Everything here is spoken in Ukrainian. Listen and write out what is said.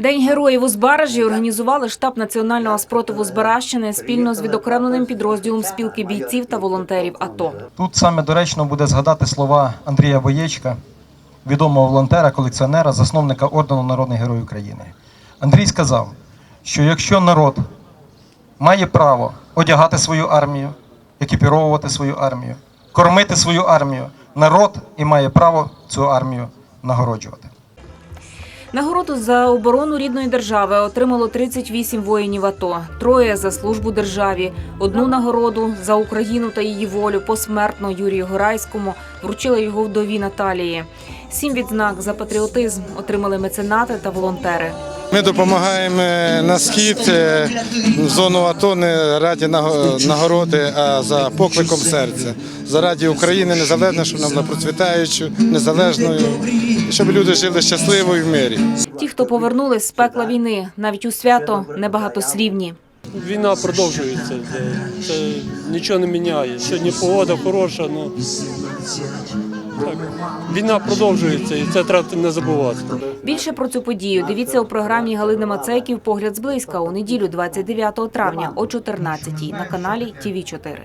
День героїв у Збаражі організували штаб національного спротиву Збаражщини спільно з відокремленим підрозділом спілки бійців та волонтерів АТО. Тут саме доречно буде згадати слова Андрія Боєчка, відомого волонтера, колекціонера, засновника ордену Народний Герой України. Андрій сказав, що якщо народ має право одягати свою армію, екіпіровувати свою армію, кормити свою армію, народ і має право цю армію нагороджувати. Нагороду за оборону рідної держави отримало 38 воїнів АТО, троє за службу державі. Одну нагороду за Україну та її волю посмертно Юрію Горайському вручила його вдові Наталії. Сім відзнак за патріотизм отримали меценати та волонтери. Ми допомагаємо на схід е, в зону АТО не раді нагороди, а за покликом серця. Заради України незалежно, щоб нам була процвітаючу, незалежною, щоб люди жили щасливо і в мирі. Ті, хто повернулись з пекла війни, навіть у свято небагатослівні. Війна продовжується. Це, нічого не міняє. Сьогодні погода хороша, ну так, війна продовжується і це треба не забувати. Більше про цю подію дивіться у програмі Галини Мацейків Погляд зблизька у неділю 29 травня о 14 на каналі ТІВІ 4